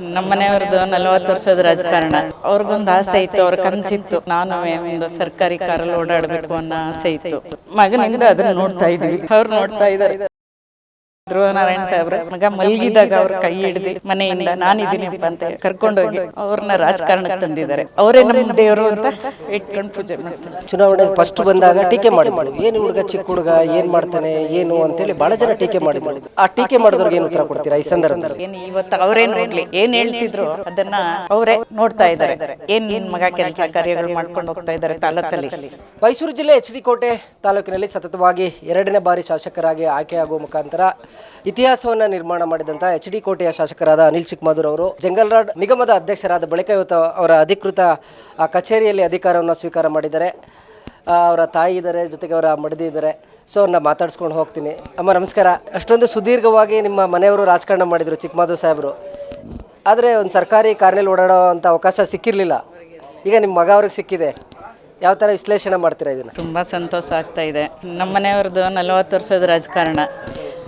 ನಮ್ಮ ಮನೆಯವ್ರದ್ದು ನಲವತ್ತು ವರ್ಷದ ರಾಜಕಾರಣ. ಅವ್ರಿಗೊಂದು ಆಸೆ ಇತ್ತು, ಅವ್ರ ಕನಸಿತ್ತು. ನಾನು ಒಂದು ಸರ್ಕಾರಿ ಕಾರಲ್ಲಿ ಓಡಾಡಬೇಕು ಅನ್ನೋ ಆಸೆ ಇತ್ತು. ಮಗನಿಂದ ಅದನ್ನ ನೋಡ್ತಾ ಇದ್ವಿ. ಅವ್ರು ನೋಡ್ತಾ ಇದ್ದಾರೆ. ಧ್ರುವ ನಾರಾಯಣ ಸಾಹೇಬ್ರ ಮಗ ಮಲಗಿದಾಗ ಅವ್ರ ಕೈ ಹಿಡ್ದು ಮನೆಯಿಂದ ನಾನಿದ್ದೀನಿಪ್ಪ ಅಂತ ಕರ್ಕೊಂಡೋಗಿ ಅವ್ರನ್ನ ರಾಜಕಾರಣಕ್ಕೆ ತಂದಿದ್ದಾರೆ. ಅವರೇ ನಮ್ಮ ದೇವರು ಅಂತ ಇಟ್ಕೊಂಡು ಪೂಜೆ ಮಾಡ್ತಾರೆ. ಚುನಾವಣೆಗೆ ಫಸ್ಟ್ ಬಂದಾಗ ಟೀಕೆ ಮಾಡಿದ್ರು. ಏನು ಹುಡುಗ ಚಿಕ್ಕ ಹುಡುಗ ಏನ್ ಮಾಡ್ತಾನೆ ಏನು ಅಂತೇಳಿ ಬಹಳ ಜನ ಟೀಕೆ ಮಾಡಿದ್ರು. ಆ ಟೀಕೆ ಮಾಡಿದವ್ರಿಗೆ ಏನು ಉತ್ತರ ಕೊಡ್ತೀರಾ? ಈ ಸಂದರ್ಭದಲ್ಲಿ. ಏನು ಇವತ್ತು ಅವರೇ ನೋಡ್ಲಿ ಏನ್ ಹೇಳ್ತಿದ್ರು ಅದನ್ನ ಅವರೇ ನೋಡ್ತಾ ಇದ್ದಾರೆ. ಏನ್ ನಿನ್ ಮಗ ಕೆಲಸ ಕಾರ್ಯಗಳು ಮಾಡ್ಕೊಂಡು ಹೋಗ್ತಾ ಇದ್ದಾರೆ ತಾಲೂಕಲ್ಲಿ? ಮೈಸೂರು ಜಿಲ್ಲೆ ಎಚ್ ಡಿ ಕೋಟೆ ತಾಲೂಕಿನಲ್ಲಿ ಸತತವಾಗಿ ಎರಡನೇ ಬಾರಿ ಶಾಸಕರಾಗಿ ಆಯ್ಕೆಯಾಗುವ ಮುಖಾಂತರ ಇತಿಹಾಸವನ್ನ ನಿರ್ಮಾಣ ಮಾಡಿದಂಥ ಎಚ್ ಡಿ ಕೋಟೆಯ ಶಾಸಕರಾದ ಅನಿಲ್ ಚಿಕ್ಕಮಾದೂರ್ ಅವರು. ಜಂಗಲ್ರಾಡ್ ನಿಗಮದ ಅಧ್ಯಕ್ಷರಾದ ಬಳಿಕ ಇವತ್ತು ಅವರ ಅಧಿಕೃತ ಆ, ಕಚೇರಿಯಲ್ಲಿ ಅಧಿಕಾರವನ್ನು ಸ್ವೀಕಾರ ಮಾಡಿದ್ದಾರೆ. ಅವರ ತಾಯಿ ಇದ್ದಾರೆ ಜೊತೆಗೆ ಅವರ ಮಡದಿ ಇದ್ದಾರೆ. ಸೊ ಅವ್ರನ್ನ ಮಾತಾಡ್ಸ್ಕೊಂಡು ಹೋಗ್ತೀನಿ. ಅಮ್ಮ ನಮಸ್ಕಾರ. ಅಷ್ಟೊಂದು ಸುದೀರ್ಘವಾಗಿ ನಿಮ್ಮ ಮನೆಯವರು ರಾಜಕಾರಣ ಮಾಡಿದರು ಚಿಕ್ಕಮಾಧು ಸಾಹೇಬರು. ಆದರೆ ಒಂದು ಸರ್ಕಾರಿ ಕಾರ್ನಲ್ಲಿ ಓಡಾಡೋ ಅಂಥ ಅವಕಾಶ ಸಿಕ್ಕಿರಲಿಲ್ಲ. ಈಗ ನಿಮ್ಮ ಮಗ ಅವ್ರಿಗೆ ಸಿಕ್ಕಿದೆ. ಯಾವ ಥರ ವಿಶ್ಲೇಷಣೆ ಮಾಡ್ತೀರಾ ಇದನ್ನು? ತುಂಬ ಸಂತೋಷ ಆಗ್ತಾ ಇದೆ. ನಮ್ಮ ಮನೆಯವ್ರದ್ದು ನಲವತ್ತು ವರ್ಷದ ರಾಜಕಾರಣ.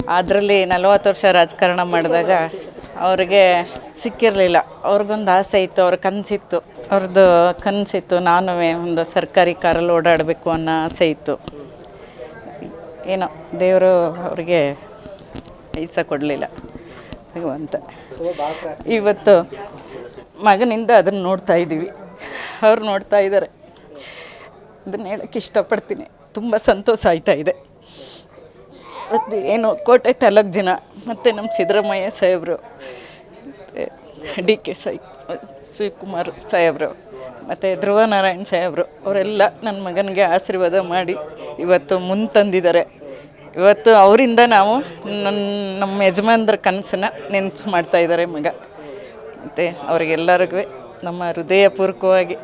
ಅದರಲ್ಲಿ ನಲವತ್ತು ವರ್ಷ ರಾಜಕಾರಣ ಮಾಡಿದಾಗ ಅವ್ರಿಗೆ ಸಿಕ್ಕಿರಲಿಲ್ಲ. ಅವ್ರಿಗೊಂದು ಆಸೆ ಇತ್ತು, ಅವ್ರ ಕನಸಿತ್ತು. ಅವ್ರದ್ದು ಕನಸಿತ್ತು ನಾನು ಒಂದು ಸರ್ಕಾರಿ ಕಾರಲ್ಲಿ ಓಡಾಡಬೇಕು ಅನ್ನೋ ಆಸೆ ಇತ್ತು. ಏನೋ, ದೇವರು ಅವ್ರಿಗೆ ಐಸ ಕೊಡಲಿಲ್ಲ. ಭಗವಂತ ಇವತ್ತು ಮಗನಿಂದ ಅದನ್ನು ನೋಡ್ತಾ ಇದ್ದೀವಿ. ಅವ್ರು ನೋಡ್ತಾ ಇದ್ದಾರೆ. ಅದನ್ನು ಹೇಳಕ್ಕೆ ಇಷ್ಟಪಡ್ತೀನಿ. ತುಂಬ ಸಂತೋಷ ಆಯ್ತಾ ಇದೆ. ಮತ್ತು ಏನು ಕೋಟೆ ತಾಲೂಕು ಜನ, ಮತ್ತು ನಮ್ಮ ಸಿದ್ದರಾಮಯ್ಯ ಸಾಹೇಬರು ಡಿ ಕೆ ಸಾಯಿ ಶಿವಕುಮಾರ್ ಸಾಹೇಬರು, ಮತ್ತು ಧ್ರುವ ನಾರಾಯಣ್ ಸಾಹೇಬರು, ಅವರೆಲ್ಲ ನನ್ನ ಮಗನಿಗೆ ಆಶೀರ್ವಾದ ಮಾಡಿ ಇವತ್ತು ಮುಂತಂದಿದ್ದಾರೆ ಇವತ್ತು ಅವರಿಂದ ನಾವು ನನ್ನ, ನಮ್ಮ ಯಜಮಾನ್ರ ಕನಸನ್ನು ನೆನಪು ಮಾಡ್ತಾ ಇದ್ದಾರೆ ಮಗ. ಮತ್ತು ಅವ್ರಿಗೆಲ್ಲರಿಗೂ ನಮ್ಮ ಹೃದಯಪೂರ್ವಕವಾಗಿ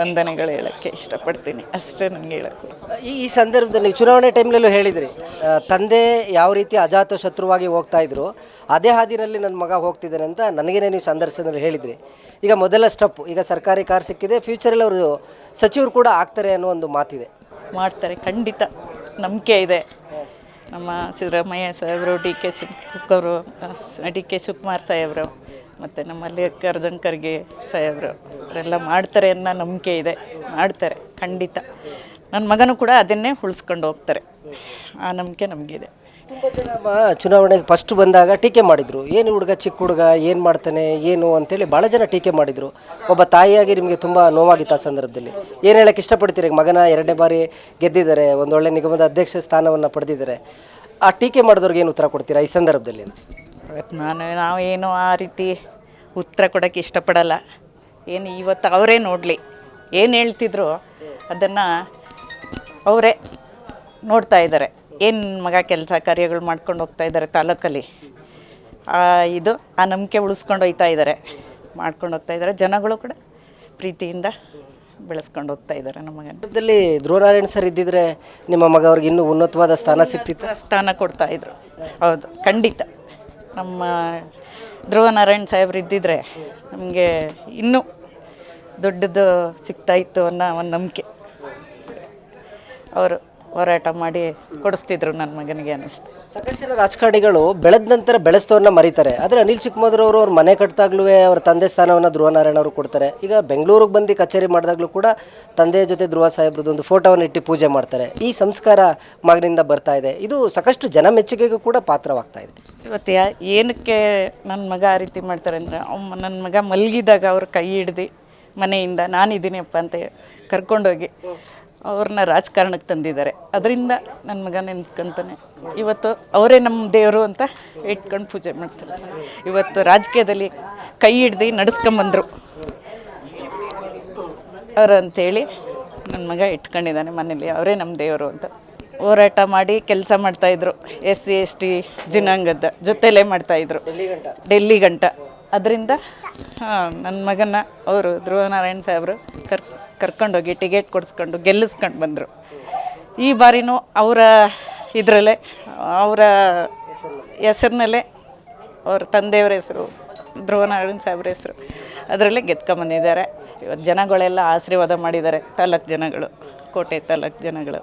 ವಂದನೆಗಳು ಹೇಳೋಕ್ಕೆ ಇಷ್ಟಪಡ್ತೀನಿ. ಅಷ್ಟೇ ನನಗೆ ಹೇಳಕ್ಕೆ. ಈ ಈ ಸಂದರ್ಭದಲ್ಲಿ ನೀವು ಚುನಾವಣೆ ಟೈಮ್ನಲ್ಲೂ ಹೇಳಿದ್ರಿ ಆ, ತಂದೆ ಯಾವ ರೀತಿ ಅಜಾತ ಶತ್ರುವಾಗಿ ಹೋಗ್ತಾ ಇದ್ರು ಅದೇ ಹಾದಿನಲ್ಲಿ ನನ್ನ ಮಗ ಹೋಗ್ತಿದ್ದಾನೆ ಅಂತ ನನಗೇನೆ ನೀವು ಸಂದರ್ಶನದಲ್ಲಿ ಹೇಳಿದ್ರಿ. ಈಗ ಮೊದಲ ಸ್ಟೆಪ್ ಈಗ ಸರ್ಕಾರಿ ಕಾರ್ ಸಿಕ್ಕಿದೆ ಫ್ಯೂಚರಲ್ಲಿ ಅವರು ಸಚಿವರು ಕೂಡ ಆಗ್ತಾರೆ ಅನ್ನೋ ಒಂದು ಮಾತಿದೆ. ಮಾಡ್ತಾರೆ ಖಂಡಿತ. ನಂಬಿಕೆ ಇದೆ. ನಮ್ಮ ಸಿದ್ದರಾಮಯ್ಯ ಸಾಹೇಬರು D K Shivakumar D K Shivakumar ಸಾಹೇಬರು. ಮತ್ತು ನಮ್ಮಲ್ಲಿ ಮಲ್ಲಿಕಾರ್ಜುನ್ ಖರ್ಗೆ ಸಾಹೇಬರು, ಅವರೆಲ್ಲ ಮಾಡ್ತಾರೆ ಅನ್ನೋ ನಂಬಿಕೆ ಇದೆ. ಮಾಡ್ತಾರೆ, ಖಂಡಿತ. ನನ್ನ ಮಗನೂ ಕೂಡ ಅದನ್ನೇ ಉಳಿಸ್ಕೊಂಡು ಹೋಗ್ತಾರೆ. ಆ ನಂಬಿಕೆ ನಮಗಿದೆ ತುಂಬ ಜನ ಚುನಾವಣೆಗೆ ಫಸ್ಟ್ ಬಂದಾಗ ಟೀಕೆ ಮಾಡಿದರು. ಏನು ಹುಡುಗ, ಚಿಕ್ಕ ಹುಡುಗ, ಏನು ಮಾಡ್ತಾನೆ, ಏನು ಅಂತೇಳಿ ಭಾಳ ಜನ ಟೀಕೆ ಮಾಡಿದರು. ಒಬ್ಬ ತಾಯಿಯಾಗಿ ನಿಮಗೆ ತುಂಬ ನೋವಾಗಿತ್ತು ಆ ಸಂದರ್ಭದಲ್ಲಿ. ಏನು ಹೇಳಕ್ಕೆ ಇಷ್ಟಪಡ್ತೀರಿ? ಮಗನ ಎರಡನೇ ಬಾರಿ ಗೆದ್ದಿದ್ದಾರೆ, ಒಂದು ಒಳ್ಳೆ ನಿಗಮದ ಅಧ್ಯಕ್ಷ ಸ್ಥಾನವನ್ನು ಪಡೆದಿದ್ದಾರೆ. ಆ ಟೀಕೆ ಮಾಡಿದವ್ರಿಗೆ ಏನು ಉತ್ತರ ಕೊಡ್ತೀರಾ ಈ ಸಂದರ್ಭದಲ್ಲಿ? ಇವತ್ತು ನಾನು ನಾವೇನು ಆ ರೀತಿ ಉತ್ತರ ಕೊಡೋಕ್ಕೆ ಇಷ್ಟಪಡಲ್ಲ. ಏನು ಇವತ್ತು ಅವರೇ ನೋಡಲಿ. ಏನು ಹೇಳ್ತಿದ್ರು? ಅದನ್ನು ಅವರೇ ನೋಡ್ತಾ ಇದ್ದಾರೆ. ಏನು ಮಗ ಕೆಲಸ ಕಾರ್ಯಗಳು ಮಾಡ್ಕೊಂಡು ಹೋಗ್ತಾ ಇದ್ದಾರೆ ತಾಲೂಕಲ್ಲಿ? ಆ ಇದು ಆ ನಂಬಿಕೆ ಉಳಿಸ್ಕೊಂಡು ಹೋಗ್ತಾ ಇದ್ದಾರೆ. ಮಾಡ್ಕೊಂಡು ಹೋಗ್ತಾ ಇದ್ದಾರೆ. ಜನಗಳು ಕೂಡ ಪ್ರೀತಿಯಿಂದ ಬೆಳೆಸ್ಕೊಂಡು ಹೋಗ್ತಾ ಇದ್ದಾರೆ ನಮ್ಮ ಮಗನಲ್ಲಿ ಧ್ರುವನಾರಾಯಣ ಸರ್ ಇದ್ದಿದ್ರೆ ನಿಮ್ಮ ಮಗ ಅವ್ರಿಗೆ ಇನ್ನೂ ಉನ್ನತವಾದ ಸ್ಥಾನ ಸಿಕ್ತಿತ್ತು? ಸ್ಥಾನ ಕೊಡ್ತಾ ಇದ್ರು. ಹೌದು ಖಂಡಿತ. ನಮ್ಮ ಧ್ರುವ ನಾರಾಯಣ್ ಸಾಹೇಬ್ರು ಇದ್ದಿದ್ರೆ ನಮಗೆ ಇನ್ನೂ ದೊಡ್ಡದು ಸಿಗ್ತಾ ಇತ್ತು ಅನ್ನೋ ಒಂದು ನಂಬಿಕೆ. ಅವರು ಹೋರಾಟ ಮಾಡಿ ಕೊಡಿಸ್ತಿದ್ರು ನನ್ನ ಮಗನಿಗೆ ಅನಿಸ್ತು ಸಾಕಷ್ಟು ಜನ ರಾಜಕಾರಣಿಗಳು ಬೆಳೆದ ನಂತರ ಬೆಳೆಸ್ತವ್ರನ್ನ ಮರೀತಾರೆ. ಆದರೆ ಅನಿಲ್ ಚಿಕ್ಕಮದ್ರ ಅವರು ಅವ್ರ ಮನೆ ಕಟ್ಟಿದಾಗ್ಲೂ ಅವ್ರ ತಂದೆ ಸ್ಥಾನವನ್ನು ಧ್ರುವನಾರಾಯಣ ಅವರು ಕೊಡ್ತಾರೆ. ಈಗ ಬೆಂಗಳೂರಿಗೆ ಬಂದು ಕಚೇರಿ ಮಾಡಿದಾಗ್ಲೂ ಕೂಡ ತಂದೆ ಜೊತೆ ಧ್ರುವ ಸಾಹೇಬ್ರದ್ದು ಒಂದು ಫೋಟೋವನ್ನು ಇಟ್ಟು ಪೂಜೆ ಮಾಡ್ತಾರೆ. ಈ ಸಂಸ್ಕಾರ ಮಗನಿಂದ ಬರ್ತಾ ಇದೆ. ಇದು ಸಾಕಷ್ಟು ಜನ ಮೆಚ್ಚುಗೆಗೂ ಕೂಡ ಪಾತ್ರವಾಗ್ತಾ ಇದೆ. ಇವತ್ತು ಯಾ ಏನಕ್ಕೆ ನನ್ನ ಮಗ ಆ ರೀತಿ ಮಾಡ್ತಾರೆ ಅಂದರೆ ನನ್ನ ಮಗ ಮಲಗಿದಾಗ ಅವ್ರ ಕೈ ಹಿಡ್ದು ಮನೆಯಿಂದ ನಾನಿದ್ದೀನಿಪ್ಪ ಅಂತ ಕರ್ಕೊಂಡೋಗಿ. ಅವ್ರನ್ನ ರಾಜಕಾರಣಕ್ಕೆ ತಂದಿದ್ದಾರೆ. ಅದರಿಂದ ನನ್ನ ಮಗ ನೆನೆಸ್ಕೊಂತಾನೆ ಇವತ್ತು ಅವರೇ ನಮ್ಮ ದೇವರು ಅಂತ ಇಟ್ಕೊಂಡು ಪೂಜೆ ಮಾಡ್ತಾರೆ. ಇವತ್ತು ರಾಜಕೀಯದಲ್ಲಿ ಕೈ ಹಿಡ್ದು ನಡೆಸ್ಕೊಂಬಂದರು. ಅವ್ರು ಅಂತೇಳಿ ನನ್ನ ಮಗ ಇಟ್ಕೊಂಡಿದ್ದಾನೆ ಮನೇಲಿ. ಅವರೇ ನಮ್ಮ ದೇವರು ಅಂತ. ಹೋರಾಟ ಮಾಡಿ ಕೆಲಸ ಮಾಡ್ತಾಯಿದ್ರು ಎಸ್ ಸಿ ಎಸ್ ಟಿ ಜನಾಂಗದ ಜೊತೆಲೇ ಮಾಡ್ತಾಯಿದ್ರು ಡೆಲ್ಲಿ ಗಂಟ. ಅದರಿಂದ ನನ್ನ ಮಗನ ಅವರು ಧ್ರುವನಾರಾಯಣ್ ಸಾಹೇಬರು ಕರ್, ಕರ್ಕೊಂಡೋಗಿ ಟಿಕೆಟ್ ಕೊಡಿಸ್ಕೊಂಡು ಗೆಲ್ಲಿಸ್ಕೊಂಡು ಬಂದರು. ಈ ಬಾರಿನೂ ಅವರ ಇದರಲ್ಲೇ, ಅವರ ಹೆಸರಿನಲ್ಲೇ ಅವ್ರ ತಂದೆಯವ್ರ ಹೆಸರು, ಧ್ರುವನಾರಾಯಣ್ ಸಾಹೇಬ್ರ ಹೆಸರು, ಅದರಲ್ಲೇ ಗೆದ್ಕೊಂಬಂದಿದ್ದಾರೆ ಇವತ್ತು ಜನಗಳೆಲ್ಲ ಆಶೀರ್ವಾದ ಮಾಡಿದ್ದಾರೆ, ತಾಲೂಕು ಜನಗಳು, ಕೋಟೆ ತಾಲೂಕು ಜನಗಳು.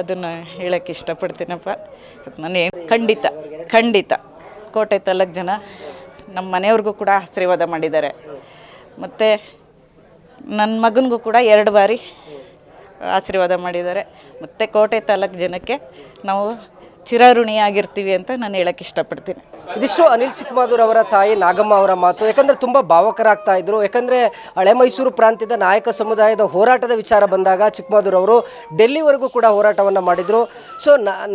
ಅದನ್ನು ಹೇಳೋಕ್ಕೆ ಇಷ್ಟಪಡ್ತೀನಪ್ಪ. ನಾನು ಖಂಡಿತ ಖಂಡಿತ. ಕೋಟೆ ತಾಲೂಕು ಜನ ನಮ್ಮ ಮನೆಯವ್ರಿಗೂ ಕೂಡ ಆಶೀರ್ವಾದ ಮಾಡಿದ್ದಾರೆ. ಮತ್ತು ನನ್ನ ಮಗನಿಗೂ ಕೂಡ ಎರಡು ಬಾರಿ ಆಶೀರ್ವಾದ ಮಾಡಿದ್ದಾರೆ. ಮತ್ತು ಕೋಟೆ ತಾಲೂಕು ಜನಕ್ಕೆ ನಾವು ಚಿರಋಣಿಯಾಗಿರ್ತೀವಿ ಅಂತ ನಾನು ಹೇಳಕ್ಕೆ ಇಷ್ಟಪಡ್ತೀನಿ. ಇದಿಷ್ಟು ಅನಿಲ್ ಚಿಕ್ಕಮಾದೂರ್ ಅವರ ತಾಯಿ ನಾಗಮ್ಮ ಅವರ ಮಾತು. ಯಾಕಂದರೆ ತುಂಬ ಭಾವಕರಾಗ್ತಾ ಇದ್ರು. ಯಾಕಂದ್ರೆ ಹಳೆ ಮೈಸೂರು ಪ್ರಾಂತ್ಯದ ನಾಯಕ ಸಮುದಾಯದ ಹೋರಾಟದ ವಿಚಾರ ಬಂದಾಗ ಚಿಕ್ಕಮಾದೂರ್ ಅವರು ಡೆಲ್ಲಿವರೆಗೂ ಕೂಡ ಹೋರಾಟವನ್ನು ಮಾಡಿದರು. ಸೊ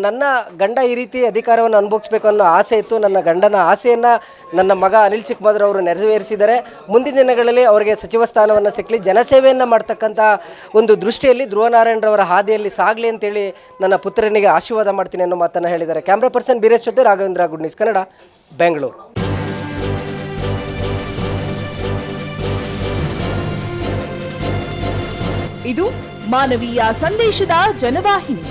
ನನ್ನ ಗಂಡ ಈ ರೀತಿ ಅಧಿಕಾರವನ್ನು ಅನುಭವಿಸ್ಬೇಕು ಅನ್ನೋ ಆಸೆ ಇತ್ತು. ನನ್ನ ಗಂಡನ ಆಸೆಯನ್ನು ನನ್ನ ಮಗ ಅನಿಲ್ ಚಿಕ್ಕಮಾದೂರ್ ಅವರು ನೆರವೇರಿಸಿದ್ದಾರೆ ಮುಂದಿನ ದಿನಗಳಲ್ಲಿ ಅವರಿಗೆ ಸಚಿವ ಸ್ಥಾನವನ್ನು ಸಿಕ್ಕಲಿ ಜನಸೇವೆಯನ್ನು ಮಾಡ್ತಕ್ಕಂಥ ಒಂದು ದೃಷ್ಟಿಯಲ್ಲಿ ಧ್ರುವನಾರಾಯಣರವರ ಹಾದಿಯಲ್ಲಿ ಸಾಗಲಿ ಅಂತೇಳಿ ನನ್ನ ಪುತ್ರನಿಗೆ ಆಶೀರ್ವಾದ ಮಾಡ್ತೀನಿ ಅನ್ನೋ ಮಾತನ್ನು ಹೇಳಿದ್ದಾರೆ. ಕ್ಯಾಮ್ರಾ ಪರ್ಸನ್ ಬೀರೇಶ್ ಜೊತೆ ರಾಘವೇಂದ್ರ ಗುಡ್ ಕನ್ನಡ ಬೆಂಗಳೂರು. ಇದು ಮಾನವೀಯ ಸಂದೇಶದ ಜನವಾಹಿನಿ.